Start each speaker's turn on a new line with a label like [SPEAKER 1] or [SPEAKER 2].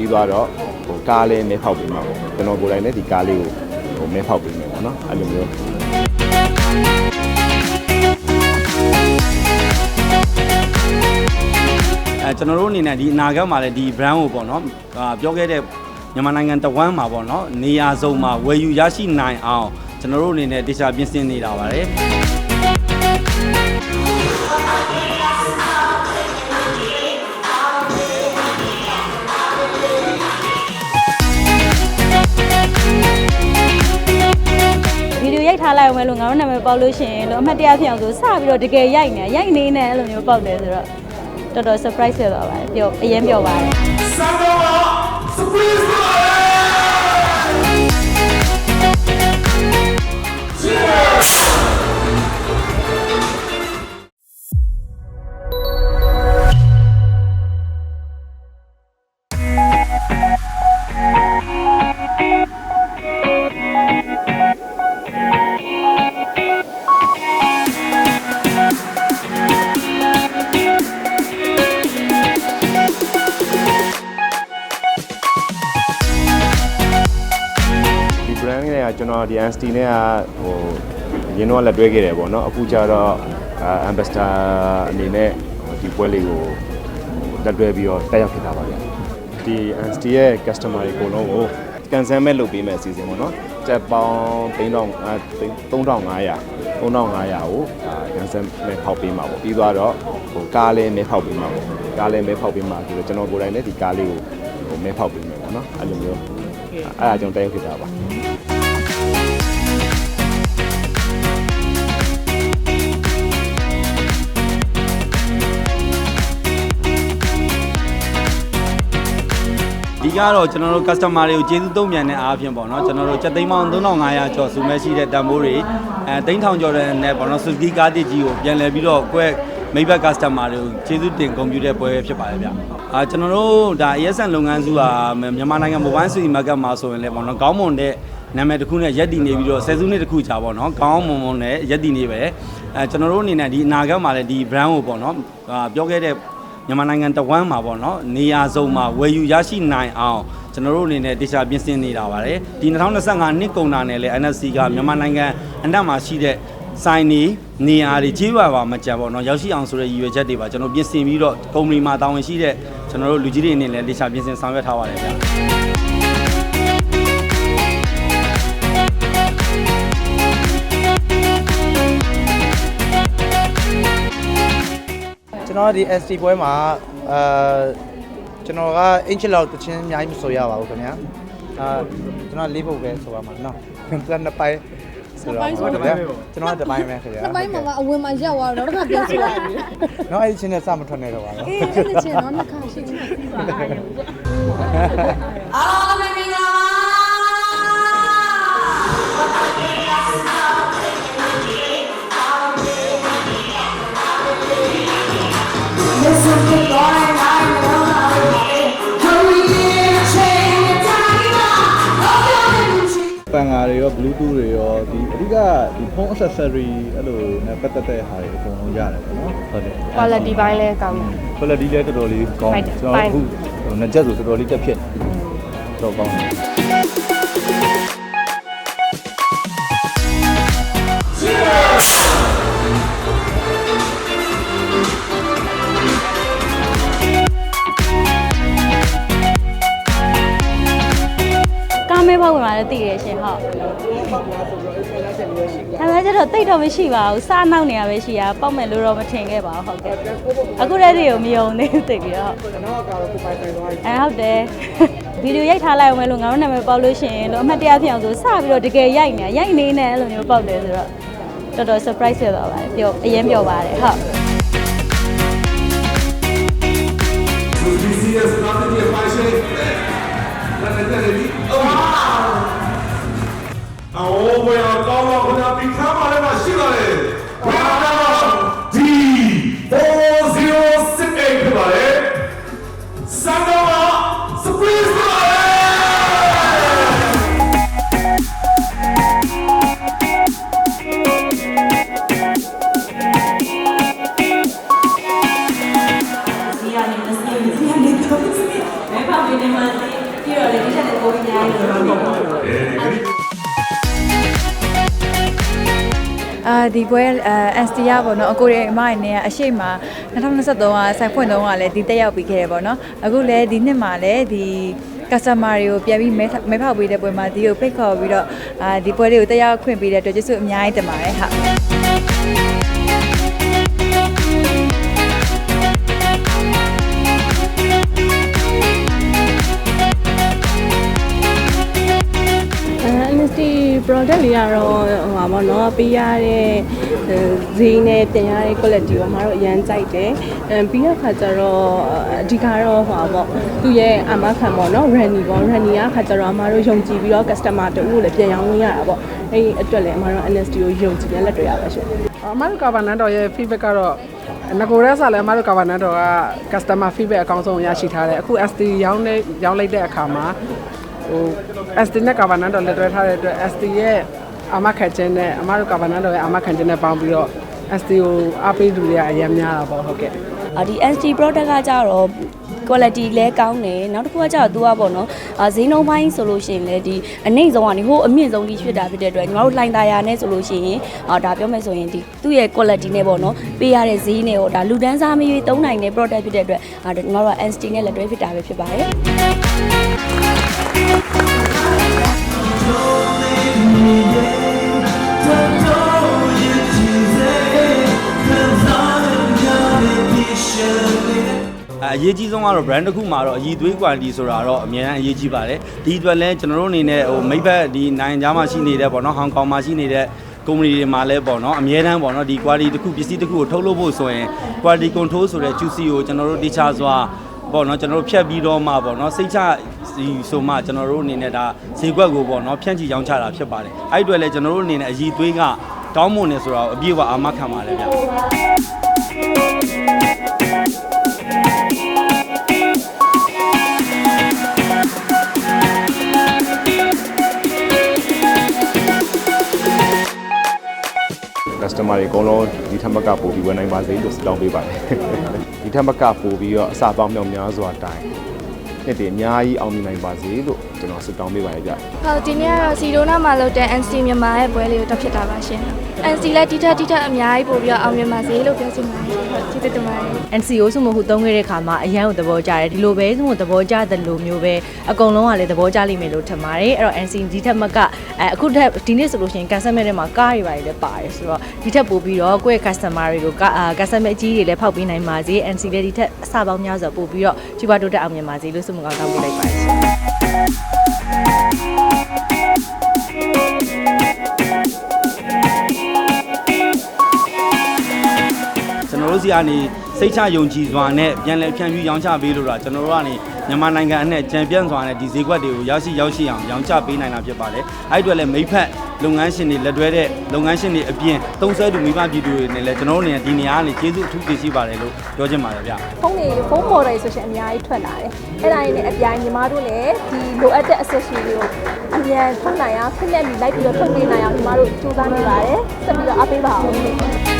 [SPEAKER 1] ပြီးသွားတော့ဟိုကားလေးမဲဖောက်ပေးမှာပေါ့ကျွန်တော်ကိုယ်တိုင်လည်းဒီကားလေးကိုဟိုမဲဖောက်ပေးမယ်ပေါ့နော်အဲ့လိုမျိုး
[SPEAKER 2] အဲကျွန်တော်တို့အနေနဲ့ဒီအနာဂတ်မှာလည်းဒီ brand ကိုပေါ့နော်အာပြောခဲ့တဲ့မြန်မာနိုင်ငံတဝမ်းမှာပေါ့နော်နေရာစုံမှာဝယ်ယူရရှိနိုင်အောင်ကျွန်တော်တို့အနေနဲ့တေချာပြင်ဆင်နေတာပါတယ်
[SPEAKER 3] လိုက်အောင်ပဲလို့ငါတို့နာမည်ပေါက်လို့ရှိရင်လို့အမှတ်တရဖြစ်အောင်ဆိုစပြီးတော့တကယ်ရိုက်နေရိုက်နေနေအဲ့လိုမျိုးပေါက်တယ်ဆိုတော့တော်တော် surprise ဖြစ်သွားပါတယ်ပျော်အရင်ပျော်ပါတယ်
[SPEAKER 1] ဒီ ကကျွန်တော်ဒီ NST နဲ့ကဟိုရင်းတော့လက်တွဲခဲ့တယ်ပေါ့နော်အခုကျတော့အာ ambassador အနေနဲ့ဟိုဒီပွဲလေးကိုလက်တွဲပြီးတော့တက်ရောက်ဖြစ်တာပါဗျာဒီ NST ရဲ့ customer တွေအကုန်လုံးကိုကန်ဆယ်မဲ့လုပ်ပေးမယ်အစီအစဉ်ပေါ့နော်တက်ပေါင်း3000 3500 3500ကိုဒါကန်ဆယ်မဲ့ဖောက်ပေးမှာပေါ့ပြီးသွားတော့ဟိုကားလေးမဲဖောက်ပေးမှာပေါ့ကားလေးမဲဖောက်ပေးမှာပြီးတော့ကျွန်တော်ကိုယ်တိုင်လည်းဒီကားလေးကိုဟိုမဲဖောက်ပေးမယ်ပေါ့နော်အဲ့လိုမျိုးအဲ့ဒါကြောင့်တက်ရောက်ဖြစ်တာပါ
[SPEAKER 2] ကတော့ကျွန်တော်တို့ customer တွေကိုကျေးဇူးတုံ့ပြန်တဲ့အားဖြင့်ပေါ့နော်ကျွန်တော်တို့ချက်သိန်းပေါင်း3500ကျော်စုမဲရှိတဲ့တန်ဖိုးတွေအဲသိန်းထောင်ကျော်တဲ့နဲ့ပေါ့နော် Suzuki ကားတစ်ကြီးကိုပြန်လည်ပြီးတော့ကွဲမိဘ customer တွေကိုကျေးဇူးတင်ကွန်ပျူတာပွဲဖြစ်ပါတယ်ဗျအာကျွန်တော်တို့ဒါ ASN လုပ်ငန်းစုဟာမြန်မာနိုင်ငံ mobile city market မှာဆိုရင်လည်းပေါ့နော်ကောင်းမွန်တဲ့နာမည်တစ်ခုနဲ့ရက်တည်နေပြီးတော့ဆယ်စုနှစ်တစ်ခုကြာပေါ့နော်ကောင်းမွန်မွန်နဲ့ရက်တည်နေပဲအဲကျွန်တော်တို့အနေနဲ့ဒီအနာဂတ်မှာလည်းဒီ brand ကိုပေါ့နော်အာပြောခဲ့တဲ့ မြန်မာနိုင်ငံတဝမ်းမှာပေါ့နော်နေရာစုံမှာဝယ်ယူရရှိနိုင်အောင်ကျွန်တော်တို့အနေနဲ့တေချာပြင်ဆင်နေတာပါတယ်ဒီ2025နှစ်ကုန်တာနဲ့လည်း NSC ကမြန်မာနိုင်ငံအနှံ့မှာရှိတဲ့စိုင်းနေနေရာတွေကြီးပါပါမကြံပေါ့နော်ရောက်ရှိအောင်ဆိုတဲ့ရည်ရွယ်ချက်တွေပါကျွန်တော်ပြင်ဆင်ပြီးတော့ကုမ္ပဏီမှာတာဝန်ရှိတဲ့ကျွန်တော်တို့လူကြီးတွေအနေနဲ့တေချာပြင်ဆင်ဆောင်ရွက်ထားပါတယ်ဗျာ
[SPEAKER 4] ကျွန်တော်ကဒီ ST ပွဲမှာအာကျွန်တော်ကအင်ချီလောက်တချင်းအများကြီးမဆိုရပါဘူးခင်ဗျာအာကျွန်တော်လေးဖို့ပဲဆိုရမှာနော်ပြန်နှစ်ပိုင်းဆိုတော့ကျွန်တော်ကတစ်ပိုင်းပဲခင်ဗျာ
[SPEAKER 5] တစ်ပိုင်းမှာအဝင်မှာရက်သွားတော့တော့ပြန်ဆိုလိုက်ပြီ
[SPEAKER 4] နော်အဲ့ဒီချင်းနဲ့စမထွက်နေတော့ပါဘူး
[SPEAKER 5] အေးအဲ့ဒီချင်းတော့နှစ်ခါရှိနေပြီပါ
[SPEAKER 6] ပန်ကာတွေရော bluetooth တွေရောဒီအဓိကဒီ phone accessory အဲ့လိုနဲ့ပတ်သက်တဲ့ဟာတွေအကုန်လုံးရတယ်ပေါ့နော်ဟုတ်တယ်
[SPEAKER 7] quality ဘိုင်းလဲကောင်းတယ်
[SPEAKER 6] quality လည်းတော်တော်လေးကောင်းတယ်ကျွန်တော်အခုငကြက်ဆိုတော်တော်လေးတက်ဖြစ်တယ်တော်ကောင်းတယ်
[SPEAKER 3] ကားမဲပေါက်ဝင်လာလည်းတည်ရရှင်ဟုတ်ဒါမှကျတော့တိတ်တော့မရှိပါဘူးစားနောက်နေရပဲရှိရပေါက်မယ်လို့တော့မထင်ခဲ့ပါဘူးဟုတ်ကဲ့အခုတည်းတည်းကိုမယုံသေးဘူးတိတ်ပြီးတော့ကျွန်တော်ကတော့ကိုပိုင်ပိုင်သွားအဲဟုတ်တယ်ဗီဒီယိုရိုက်ထားလိုက်အောင်ပဲလို့ငါတို့နာမည်ပေါက်လို့ရှိရင်လို့အမှတ်တရဖြစ်အောင်ဆိုစပြီးတော့တကယ်ရိုက်နေရိုက်နေနေအဲ့လိုမျိုးပေါက်တယ်ဆိုတော့တော်တော် surprise ဖြစ်သွားပါတယ်ပျော်အရင်ပျော်ပါတယ်ဟုတ်
[SPEAKER 8] အော်ဘယ် အဝေါ်ဝေါ်ကောင်းတော့ခုနပြခမ်းပါလည်းမရှိတော့လေဝေါ်တော့ဒီ40စစ်အိတ်ဖြစ်ပါလေစံတော့စပရစ်ပါလေ
[SPEAKER 3] ဒီအနေနဲ့စနေဒီအနေနဲ့တော့ဒီမှာပြီးတော့လေဒီချက်ကိုပြန်ရအောင်လုပ်ပါမယ်
[SPEAKER 7] အဲဒီ ပွဲအဲ ST ရပေါ့နော်အကိုရဲ့အမရနဲ့အရှိမ2023ကဆိုင်ဖွင့်တော့ကလည်းဒီတက်ရောက်ပြီးခဲ့တယ်ပေါ့နော်အခုလည်းဒီနှစ်မှာလည်းဒီ customer တွေကိုပြန်ပြီးမဲမဲဖောက်ပေးတဲ့ပွဲမှာဒီကိုဖိတ်ခေါ်ပြီးတော့အာဒီပွဲတွေကိုတက်ရောက်ခွင့်ပေးတဲ့အတွက်ကျေးဇူးအများကြီးတင်ပါတယ်ဟုတ်
[SPEAKER 5] အဲ NFT product လေးကတော့ဟိုပါဘောနော်ပေးရတဲ့ဈေးနဲ့တင်ရတဲ့ quality ကိုမတို့အရန်ကြိုက်တယ်အဲပြီးတော့ခါကျတော့အဓိကတော့ဟိုပါဘောသူ့ရဲ့အမခံပေါ့နော် Ranny ပေါ့ Ranny ကခါကျတော့အမတို့ယုံကြည်ပြီးတော့ customer တူကိုလည်းပြန်ရောင်းလို့ရတာပေါ့အဲ့ဒီအတွက်လည်းအမတို့ NFT ကိုယုံကြည်ပြန်လက်တွေ့ရပါရှင်
[SPEAKER 9] အမတို့ကာဗာနန်တော်ရဲ့ feedback ကတော့ငကိုရဲစားလဲအမတို့ကာဗာနန်တော်က customer feedback အကောင်းဆုံးရရှိထားတယ်အခု ST ရောင်းနေရောင်းလိုက်တဲ့အခါမှာ ဟို ST နဲ့ကာဗာနန်တော်လက်တွဲထားတဲ့အတွက် ST ရဲ့အမခံခြင်းနဲ့အမတို့ကာဗာနန်တော်ရဲ့အမခံခြင်းနဲ့ပေါင်းပြီးတော့ ST ကိုအားပေးသူတွေကအများများတာပေါ့ဟုတ်ကဲ့
[SPEAKER 10] အာဒီ SD product ကကြတော့ quality လဲကောင်းတယ်နောက်တစ်ခုကကြတော့သူကပေါ့နော်အာဈေးနှုန်းပိုင်းဆိုလို့ရှိရင်လည်းဒီအနှိမ့်ဆုံးကနေဟိုအမြင့်ဆုံးကြီးဖြစ်တာဖြစ်တဲ့အတွက်ညီမတို့လှိုင်သာယာနဲ့ဆိုလို့ရှိရင်အာဒါပြောမယ်ဆိုရင်ဒီသူ့ရဲ့ quality နဲ့ပေါ့နော်ပေးရတဲ့ဈေးနဲ့ဟိုဒါလူတန်းစားမရွေးသုံးနိုင်တဲ့ product ဖြစ်တဲ့အတွက်အာညီမတို့က SD နဲ့လက်တွဲဖြစ်တာပဲဖြစ်ပါတယ်
[SPEAKER 2] အရေးကြီးဆုံးကတော့ brand တစ်ခုမှာတော့အည်သွေး quality ဆိုတာတော့အများအားအရေးကြီးပါတယ်ဒီအတွက်လည်းကျွန်တော်တို့အနေနဲ့ဟိုမိဘတ်ဒီနိုင်ငံခြားမှာရှိနေတဲ့ပေါ့နော်ဟောင်ကောင်မှာရှိနေတဲ့ကုမ္ပဏီတွေမှာလည်းပေါ့နော်အများတန်းပေါ့နော်ဒီ quality တစ်ခုပစ္စည်းတစ်ခုကိုထုတ်လုပ်ဖို့ဆိုရင် quality control ဆိုတဲ့ QC ကိုကျွန်တော်တို့တခြားစွာပေါ့နော်ကျွန်တော်တို့ဖြတ်ပြီးတော့မှပေါ့နော်စိတ်ချစီဆိုမှကျွန်တော်တို့အနေနဲ့ဒါဈေးကွက်ကိုပေါ့နော်ဖြန့်ချီရောင်းချတာဖြစ်ပါတယ်အဲ့ဒီအတွက်လည်းကျွန်တော်တို့အနေနဲ့အည်သွေးကတောင်းမွန်နေဆိုတာကိုအပြည့်အဝအာမခံပါတယ်ဗျ
[SPEAKER 1] customer တွေအကုန်လုံးဒီထက်မကပို့ပြီးဝယ်နိုင်ပါစေလို့ဆုတောင်းပေးပါတယ်ဒီထက်မကပို့ပြီးတော့အစာပေါင်းမြောက်များစွာတိုင်နှစ်တည်းအများကြီးအောင်မြင်နိုင်ပါစေလို့ ကျွန်တော်ဆုတောင်းပေးပါတယ်ဗျ
[SPEAKER 11] ဟုတ်ဒီနေ့ကတော့စီဒိုနာမှာလုပ်တဲ့ NC မြန်မာရဲ့ပွဲလေးကိုတက်ဖြစ်တာပါရှင်။ NC လည်းတိထက်တိထက်အများကြီးပို့ပြီးတော့အောင်မြင်ပါစေလို့ပြောချင်ပါတယ်။ဟုတ်ကျေးဇူးတင်ပါတယ်။
[SPEAKER 3] NCO ဆိုမှခုသုံးခဲ့တဲ့ခါမှာအရန်ကိုသဘောကျတယ်ဒီလိုပဲဆိုမှသဘောကျတယ်လို့မျိုးပဲအကုန်လုံးကလည်းသဘောကျလိမ့်မယ်လို့ထင်ပါတယ်အဲ့တော့ NC ဒီထက်မကအဲအခုထက်ဒီနေ့ဆိုလို့ရှိရင် customer တွေမှာကားတွေပါတယ်လည်းပါတယ်ဆိုတော့ဒီထက်ပိုပြီးတော့ကိုယ့်ရဲ့ customer တွေကိုကအာ customer အကြီးတွေလည်းဖောက်ပေးနိုင်ပါစေ NC လည်းဒီထက်အစပေါင်းများစွာပို့ပြီးတော့ကြီးပွားတိုးတက်အောင်မြင်ပါစေလို့ဆုမကောင်းတောင်းပေးလိုက်ပါတယ်
[SPEAKER 2] ကျွန်တော်တို့စီကနေစိတ်ချယုံကြည်စွာနဲ့ပြန်လည်ဖြန့်ဖြူးရောင်းချပေးလို့တာကျွန်တော်တို့ကနေမြန်မာနိုင်ငံအနဲ့ကြံပြန့်စွာနဲ့ဒီဈေးကွက်တွေကိုရောက်ရှိရောက်ရှိအောင်ရောင်းချပေးနိုင်တာဖြစ်ပါတယ်။အဲ့ဒီအတွက်လည်းမိဖက် လုပ်ငန်းရှင်တွေလက်တွဲတဲ့လုပ်ငန်းရှင်တွေအပြင်သုံးဆွဲသူမိဘပြည်သူတွေနဲ့လည်းကျွန်တော်တို့အနေနဲ့ဒီနေရာကနေကျေးဇူးအထူးတင်ရှိပါတယ်လို့ပြောချင်ပါတယ်ဗျ။
[SPEAKER 5] ဖုန်းတွေဖုန်း model ဆိုရှင်အများကြီးထွက်လာတယ်။အဲ့ဒါတွေနဲ့အပြိုင်ညီမတို့လည်းဒီလိုအပ်တဲ့ accessory တွေကိုအမြန်ထုတ်နိုင်အောင်ဖိလက်ပြီးလိုက်ပြီးတော့ထုတ်ပေးနိုင်အောင်ညီမတို့စူးစမ်းနေပါတယ်။ဆက်ပြီးတော့အားပေးပါအောင်။